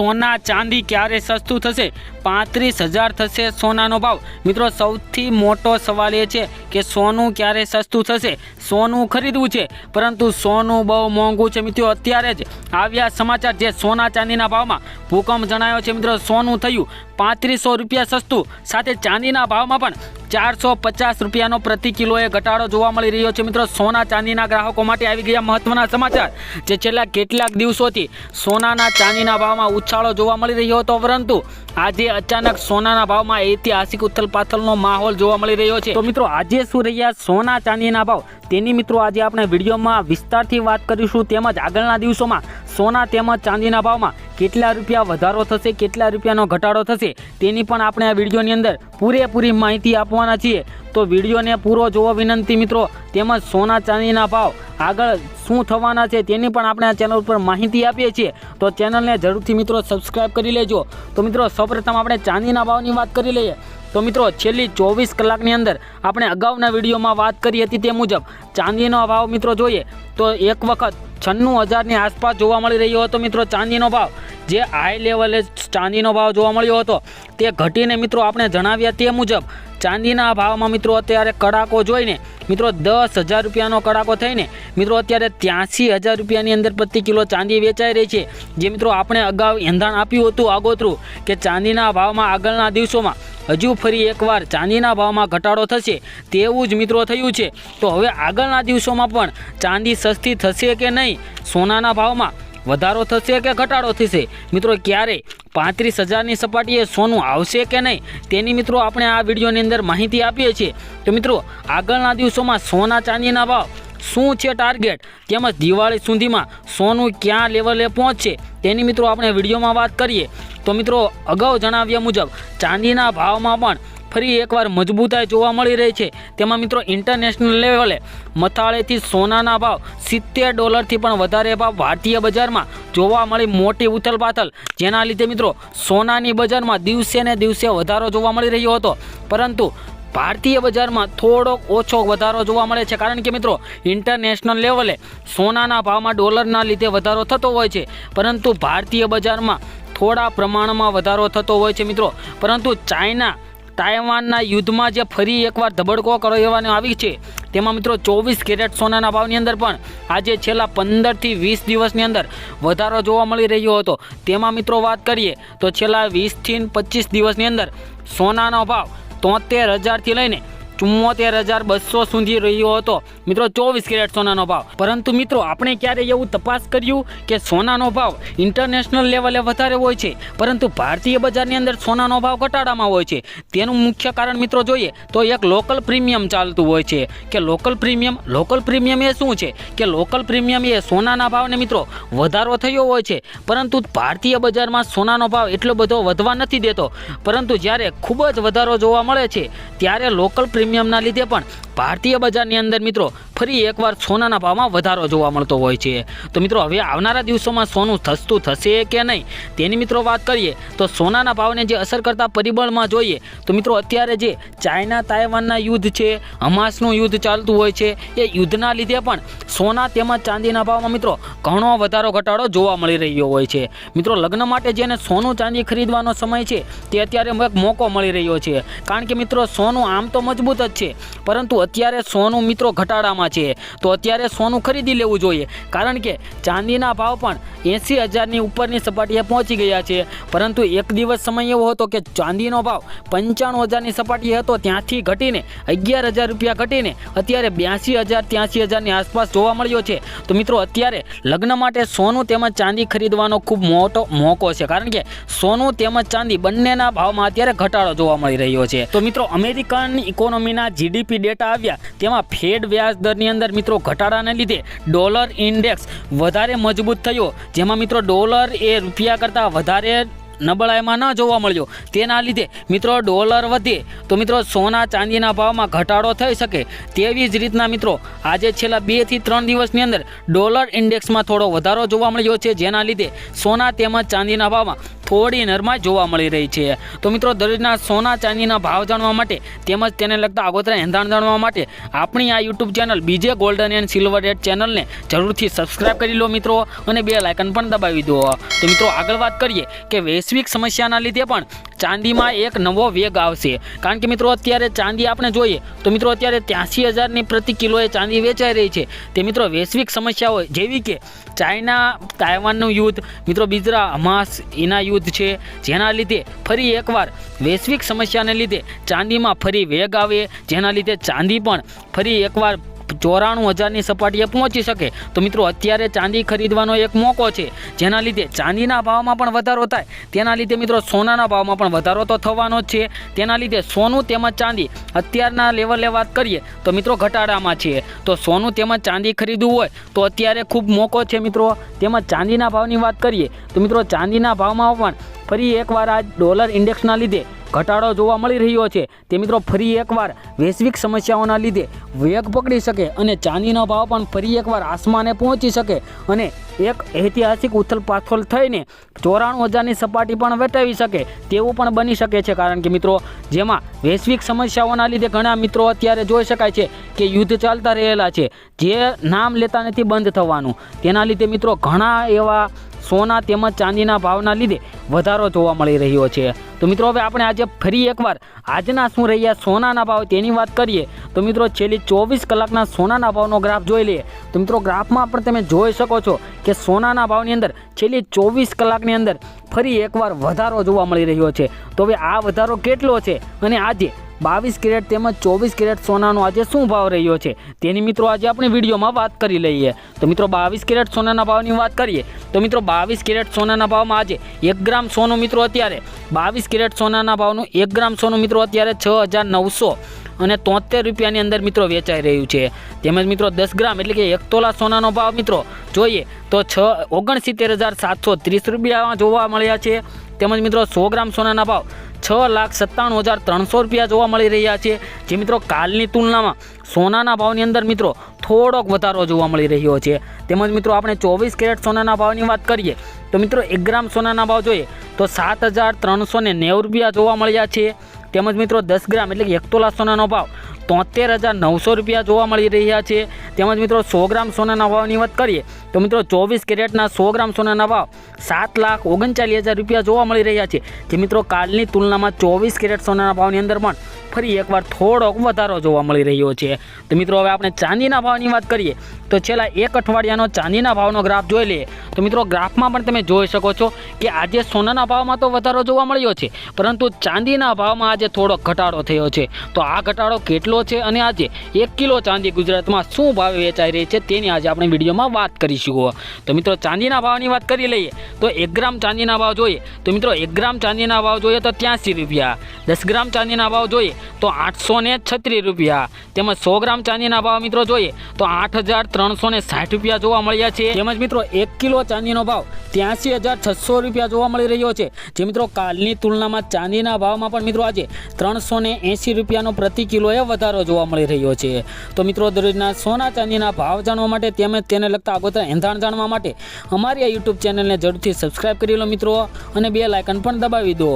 સોના ચાંદી ક્યારે સસ્તું થશે? પાંત્રીસ હજાર થશે સોનાનો ભાવ. મિત્રો, સૌથી મોટો સવાલ એ છે કે સોનું ક્યારે સસ્તું થશે? સોનું ખરીદવું છે, પરંતુ સોનું બહુ મોંઘું છે. મિત્રો, અત્યારે જ આવ્યા સમાચાર જે સોના ચાંદીના ભાવમાં. ભૂકંપ જણાયો છે. મિત્રો, સોનું થયું. પાંત્રીસો રૂપિયા સસ્તું. સાથે ચાંદીના ભાવમાં પણ ચારસો પચાસ રૂપિયાનો પ્રતિ કિલોએ ઘટાડો જોવા મળી રહ્યો છે. મિત્રો, સોના ચાંદીના ગ્રાહકો માટે આવી ગયા મહત્વના સમાચાર, જે છેલ્લા કેટલાક દિવસોથી સોનાના ચાંદીના ભાવમાં ઉછાળો જોવા મળી રહ્યો હતો. પરંતુ આજે અચાનક સોનાના ભાવમાં ઐતિહાસિક ઉથલપાથલનો માહોલ જોવા મળી રહ્યો છે. તો મિત્રો, આજે શું રહ્યા સોના ચાંદીના ભાવ? તેની મિત્રો, આજે આપણે વિડીયોમાં વિસ્તારથી વાત કરીશું. તેમજ આગળના દિવસોમાં સોના તેમજ ચાંદીના ભાવમાં કેટલા રૂપિયા વધારો થશે, કેટલા રૂપિયાનો ઘટાડો થશે, તેની પણ આપણે આ વિડીયોની અંદર પૂરેપૂરી માહિતી આપવાના છીએ. તો વિડીયોને પૂરો જોવો વિનંતી મિત્રો, તેમજ સોના ચાંદીના ભાવ આગળ શું થવાના છે તેની પણ આપણે આ ચેનલ ઉપર માહિતી આપીએ છીએ. તો ચેનલને જરૂરથી મિત્રો સબસ્ક્રાઈબ કરી લેજો. તો મિત્રો, સૌપ્રથમ આપણે ચાંદીના ભાવની વાત કરી લઈએ. તો મિત્રો, છેલ્લી ચોવીસ કલાકની અંદર આપણે અગાઉના વિડીયોમાં વાત કરી હતી તે મુજબ ચાંદીનો ભાવ મિત્રો જોઈએ. તો એક વખત છન્નું હજારની આસપાસ જોવા મળી રહ્યો હતો મિત્રો ચાંદીનો ભાવ. જે હાઈ લેવલે ચાંદીનો ભાવ જોવા મળ્યો હતો. તે ઘટીને મિત્રો આપણે જણાવ્યા તે મુજબ ચાંદીના ભાવમાં મિત્રો અત્યારે કડાકો જોઈને મિત્રો દસ હજાર રૂપિયાનો કડાકો થઈને મિત્રો અત્યારે ત્યાંસી હજાર રૂપિયાની અંદર પ્રતિ કિલો ચાંદી વેચાઈ રહી છે. જે મિત્રો આપણે અગાઉ એંધાણ આપ્યું હતું આગોતરું કે ચાંદીના ભાવમાં આગળના દિવસોમાં હજુ ફરી એકવાર ચાંદીના ભાવમાં ઘટાડો થશે તેવું જ મિત્રો થયું છે. તો હવે આગળના દિવસોમાં પણ ચાંદી સસ્તી થશે કે નહીં? સોનાના ભાવમાં વધારો થશે કે ઘટાડો થશે? મિત્રો, ક્યારે પાંત્રીસ હજારની સપાટીએ સોનું આવશે કે નહીં? તેની મિત્રો, આપણે આ વિડીયોની અંદર માહિતી આપીએ છીએ. તો મિત્રો, આગળના દિવસોમાં સોના ચાંદીના ભાવ શું છે ટાર્ગેટ? તેમજ દિવાળી સુધીમાં સોનું ક્યાં લેવલે પહોંચશે? તેની મિત્રો, આપણે વિડીયોમાં વાત કરીએ. તો મિત્રો, અગાઉ જણાવ્યા મુજબ ચાંદીના ભાવમાં પણ ફરી એકવાર મજબૂતાઈ જોવા મળી રહી છે. તેમાં મિત્રો ઇન્ટરનેશનલ લેવલે મથાળેથી સોનાના ભાવ સિત્તેર ડોલરથી પણ વધારે ભાવ ભારતીય બજારમાં જોવા મળી મોટી ઉથલપાથલ, જેના લીધે મિત્રો સોનાની બજારમાં દિવસે ને દિવસે વધારો જોવા મળી રહ્યો હતો. પરંતુ ભારતીય બજારમાં થોડોક ઓછો વધારો જોવા મળે છે, કારણ કે મિત્રો ઇન્ટરનેશનલ લેવલે સોનાના ભાવમાં ડોલરના લીધે વધારો થતો હોય છે. પરંતુ ભારતીય બજારમાં થોડા પ્રમાણમાં વધારો થતો હોય છે મિત્રો. પરંતુ ચાઇના તાઇવાનના યુદ્ધમાં જે ફરી એકવાર ધબડકો કરવાનો આવી છે, તેમાં મિત્રો ચોવીસ કેરેટ સોનાના ભાવની અંદર પણ આજે છેલ્લા પંદરથી વીસ દિવસની અંદર વધારો જોવા મળી રહ્યો હતો. તેમાં મિત્રો વાત કરીએ તો છેલ્લા વીસથી પચીસ દિવસની અંદર સોનાનો ભાવ તોતેર હજારથી લઈને ચુમ્મોતેર હજાર બસો સુધી રહ્યો હતો. મિત્રો, ચોવીસ કેરેટ સોનાનો ભાવ. પરંતુ મિત્રો, આપણે ક્યારે એવું તપાસ કર્યું કે સોનાનો ભાવ ઇન્ટરનેશનલ લેવલે વધારે હોય છે, પરંતુ ભારતીય બજારની અંદર સોનાનો ભાવ ઘટાડામાં હોય છે. તેનું મુખ્ય કારણ મિત્રો જોઈએ, તો એક લોકલ પ્રીમિયમ ચાલતું હોય છે. કે લોકલ પ્રીમિયમ લોકલ પ્રીમિયમ એ શું છે? કે લોકલ પ્રીમિયમ એ સોનાના ભાવને મિત્રો વધારો થયો હોય છે, પરંતુ ભારતીય બજારમાં સોનાનો ભાવ એટલો બધો વધવા નથી દેતો. પરંતુ જ્યારે ખૂબ જ વધારો જોવા મળે છે, ત્યારે લોકલ પ્રીમિયમના લીધે પણ ભારતીય બજારની અંદર મિત્રો ફરી એકવાર સોનાના ભાવમાં વધારો જોવા મળતો હોય છે. તો મિત્રો, હવે આવનારા દિવસોમાં સોનું સસ્તું થશે કે નહીં? તેની મિત્રો વાત કરીએ, તો સોનાના ભાવને જે અસર કરતા પરિબળમાં જોઈએ, તો મિત્રો, અત્યારે જે ચાઇના તાઇવાનના યુદ્ધ છે, હમાસનું યુદ્ધ ચાલતું હોય છે, એ યુદ્ધના લીધે પણ સોના તેમજ ચાંદીના ભાવમાં મિત્રો, ઘણો વધારો ઘટાડો જોવા મળી રહ્યો હોય છે. મિત્રો, લગ્ન માટે જેને સોનું ચાંદી ખરીદવાનો સમય છે, તે અત્યારે એક મોકો મળી રહ્યો છે. કારણ કે મિત્રો, સોનું આમ તો મજબૂત જ છે, પરંતુ અત્યારે સોનું મિત્રો ઘટાડામાં છે. તો અત્યારે સોનું ખરીદી લેવું જોઈએ. કારણ કે ચાંદીના ભાવ પણ એંસી હજારની ઉપરની સપાટીએ પહોંચી ગયા છે. પરંતુ એક દિવસ સમય એવો હતો કે ચાંદીનો ભાવ પંચાણું હજારની સપાટીએ હતો. ત્યાંથી ઘટીને અગિયાર હજાર રૂપિયા ઘટીને અત્યારે બ્યાસી હજાર ત્યાંસી હજારની આસપાસ જોવા મળ્યો છે. તો મિત્રો, અત્યારે લગ્ન માટે સોનું તેમજ ચાંદી ખરીદવાનો ખૂબ મોટો મોકો છે. કારણ કે સોનું તેમજ ચાંદી બંનેના ભાવમાં અત્યારે ઘટાડો જોવા મળી રહ્યો છે. તો મિત્રો, અમેરિકન ઇકોનોમીના જીડીપી ડેટા આવ્યા. તેમાં ફેડ વ્યાજ દરની અંદર મિત્રો ઘટાડાને લીધે ડોલર ઇન્ડેક્સ વધારે મજબૂત થયો. જેમાં મિત્રો ડોલર એ રૂપિયા કરતાં વધારે નબળાઈમાં ન જોવા મળ્યો. તેના લીધે મિત્રો ડોલર વધે. તો મિત્રો સોના ચાંદીના ભાવમાં ઘટાડો થઈ શકે તેવી જ રીતના મિત્રો આજે છેલ્લા બેથી ત્રણ દિવસની અંદર ડોલર ઇન્ડેક્સમાં થોડો વધારો જોવા મળ્યો છે. જેના લીધે સોના તેમજ ચાંદીના ભાવમાં થોડી નરમાં જોવા મળી રહી છે. તો મિત્રો, દરરોજના સોના ચાંદીના ભાવ જાણવા માટે તેમજ તેને લગતા આગોતરા એંધાણ જાણવા માટે આપણી આ યુટ્યુબ ચેનલ બીજે ગોલ્ડન એન્ડ સિલ્વર રેડ ચેનલને જરૂરથી સબસ્ક્રાઇબ કરી લો મિત્રો અને બે લાઇકન પણ દબાવી દો. તો મિત્રો, આગળ વાત કરીએ કે વૈશ્વિક સમસ્યાના લીધે પણ ચાંદીમાં એક નવો વેગ આવશે. કારણ કે મિત્રો, અત્યારે ચાંદી આપણે જોઈએ તો મિત્રો, અત્યારે ત્યાંસી હજારની પ્રતિ કિલોએ ચાંદી વેચાઈ રહી છે. તે મિત્રો, વૈશ્વિક સમસ્યાઓ જેવી કે ચાઇના, તાઇવાનનું યુદ્ધ. મિત્રો, બીજરા હમાસ એના યુદ્ધ છે, જેના લીધે ફરી એકવાર વૈશ્વિક સમસ્યાને લીધે ચાંદીમાં ફરી વેગ આવે. જેના લીધે ચાંદી પણ ફરી એકવાર ચોરાણું હજારની સપાટીએ પહોંચી શકે. તો મિત્રો, અત્યારે ચાંદી ખરીદવાનો એક મોકો છે. જેના લીધે ચાંદીના ભાવમાં પણ વધારો થાય. તેના લીધે મિત્રો, સોનાના ભાવમાં પણ વધારો તો થવાનો જ છે. તેના લીધે સોનું તેમજ ચાંદી અત્યારના લેવલે વાત કરીએ તો મિત્રો, ઘટાડામાં છે. તો સોનું તેમજ ચાંદી ખરીદવું હોય તો અત્યારે ખૂબ મોકો છે મિત્રો. તેમજ ચાંદીના ભાવની વાત કરીએ તો મિત્રો, ચાંદીના ભાવમાં પણ ફરી એકવાર આ ડોલર ઇન્ડેક્સના લીધે ઘટાડો જોવા મળી રહ્યો છે. તે મિત્રો ફરી એકવાર વૈશ્વિક સમસ્યાઓના લીધે વેગ પકડી શકે અને ચાંદીનો ભાવ પણ ફરી એકવાર આસમાને પહોંચી શકે અને એક ઐતિહાસિક ઉથલ પાથલ થઈને ચોરાણું હજારની સપાટી પણ વટાવી શકે તેવું પણ બની શકે છે. કારણ કે મિત્રો, જેમાં વૈશ્વિક સમસ્યાઓના લીધે ઘણા મિત્રો અત્યારે જોઈ શકાય છે કે યુદ્ધ ચાલતા રહેલા છે. જે નામ લેતા નથી બંધ થવાનું. તેના લીધે મિત્રો ઘણા એવા સોના તેમજ ચાંદીના ભાવના લીધે વધારો જોવા મળી રહ્યો છે. તો મિત્રો, હવે આપણે આજે ફરી એકવાર આજના શું રહ્યા સોનાના ભાવ તેની વાત કરીએ. તો મિત્રો, છેલ્લી ચોવીસ કલાકના સોનાના ભાવનો ગ્રાફ જોઈ લઈએ. તો મિત્રો, ગ્રાફમાં પણ તમે જોઈ શકો છો કે સોનાના ભાવની અંદર છેલ્લી ચોવીસ કલાકની અંદર ફરી એકવાર વધારો જોવા મળી રહ્યો છે. તો હવે આ વધારો કેટલો છે અને આજે બાવીસ કેરેટ તેમજ ચોવીસ કેરેટ સોનાનો આજે શું ભાવ રહ્યો છે? તેની મિત્રો આજે આપણે વિડીયોમાં વાત કરી લઈએ. તો મિત્રો, બાવીસ કેરેટ સોનાના ભાવની વાત કરીએ, તો મિત્રો, બાવીસ કેરેટ સોનાના ભાવમાં આજે એક ગ્રામ સોનું મિત્રો અત્યારે, બાવીસ કેરેટ સોનાના ભાવનું એક ગ્રામ સોનું મિત્રો અત્યારે છ હજાર નવસો અને તોતેર રૂપિયાની અંદર મિત્રો વેચાઈ રહ્યું છે. તેમજ મિત્રો, દસ ગ્રામ એટલે કે એક તોલા સોનાનો ભાવ મિત્રો, જોઈએ તો છ ઓગણસિત્તેર હજાર સાતસો ત્રીસ રૂપિયામાં જોવા મળ્યા છે. તેમજ મિત્રો સો ગ્રામ સોનાના ભાવ છ લાખ સત્તાણું હજાર ત્રણસો રૂપિયા જોવા મળી રહ્યા છે. જે મિત્રો કાલની તુલનામાં સોનાના ભાવની અંદર મિત્રો થોડોક વધારો જોવા મળી રહ્યો છે. તેમજ મિત્રો આપણે ચોવીસ કેરેટ સોનાના ભાવની વાત કરીએ, તો મિત્રો એક ગ્રામ સોનાના ભાવ જોઈએ, તો સાત હજાર ત્રણસો નેવું રૂપિયા જોવા મળ્યા છે. તેમજ મિત્રો દસ ગ્રામ એટલે કે એક તોલા સોનાનો ભાવ તોતેર હજાર નવસો રૂપિયા જોવા મળી રહ્યા છે. તેમજ મિત્રો સો ગ્રામ સોનાના ભાવની વાત કરીએ, તો મિત્રો ચોવીસ કેરેટના સો ગ્રામ સોનાના ભાવ સાત લાખ ઓગણચાલીસ હજાર રૂપિયા જોવા મળી રહ્યા છે. જે મિત્રો કાલની તુલનામાં ચોવીસ કેરેટ સોનાના ભાવની અંદર પણ ફરી એકવાર થોડોક વધારો જોવા મળી રહ્યો છે. તો મિત્રો હવે આપણે ચાંદીના ભાવની વાત કરીએ, તો છેલ્લા એક અઠવાડિયાનો ચાંદીના ભાવનો ગ્રાફ જોઈ લઈએ, તો મિત્રો ગ્રાફમાં પણ તમે જોઈ શકો છો કે આજે સોનાના ભાવમાં તો વધારો જોવા મળ્યો છે, પરંતુ ચાંદીના ભાવમાં આજે થોડોક ઘટાડો થયો છે. તો આ ઘટાડો કેટલો છે અને આજે એક કિલો ચાંદી ગુજરાતમાં શું ભાવે વેચાઈ રહી છે તેની આજે આપણે વિડીયોમાં વાત કરીશું. તો મિત્રો, ચાંદીના ભાવની વાત કરી લઈએ તો એક ગ્રામ ચાંદીના ભાવ જોઈએ. તો મિત્રો, એક ગ્રામ ચાંદીના ભાવ જોઈએ તો ત્યાંસી રૂપિયા. દસ ગ્રામ ચાંદીના ભાવ જોઈએ તો આઠસો ને છત્રીસ રૂપિયા. તેમજ સો ગ્રામ ચાંદીના ભાવ મિત્રો જોઈએ તો આઠ હજાર ત્રણસો ને સાઠ રૂપિયા જોવા મળ્યા છે. તેમજ મિત્રો, એક કિલો ચાંદીનો ભાવ ત્યાંસી હજાર છસો રૂપિયા જોવા મળી રહ્યો છે. જે મિત્રો, કાલની તુલનામાં ચાંદીના ભાવમાં પણ મિત્રો આજે ત્રણસો ને એંસી રૂપિયાનો પ્રતિ કિલોએ વધારો જોવા મળી રહ્યો છે. તો મિત્રો દરરોજના સોના ચાંદીના ભાવ જાણવા માટે તેમજ તેને લગતા આગોતરા એંધાણ જાણવા માટે અમારી આ યુટ્યુબ ચેનલને જરૂરથી સબસ્ક્રાઇબ કરી લો મિત્રો અને બે લાયકન પણ દબાવી દો.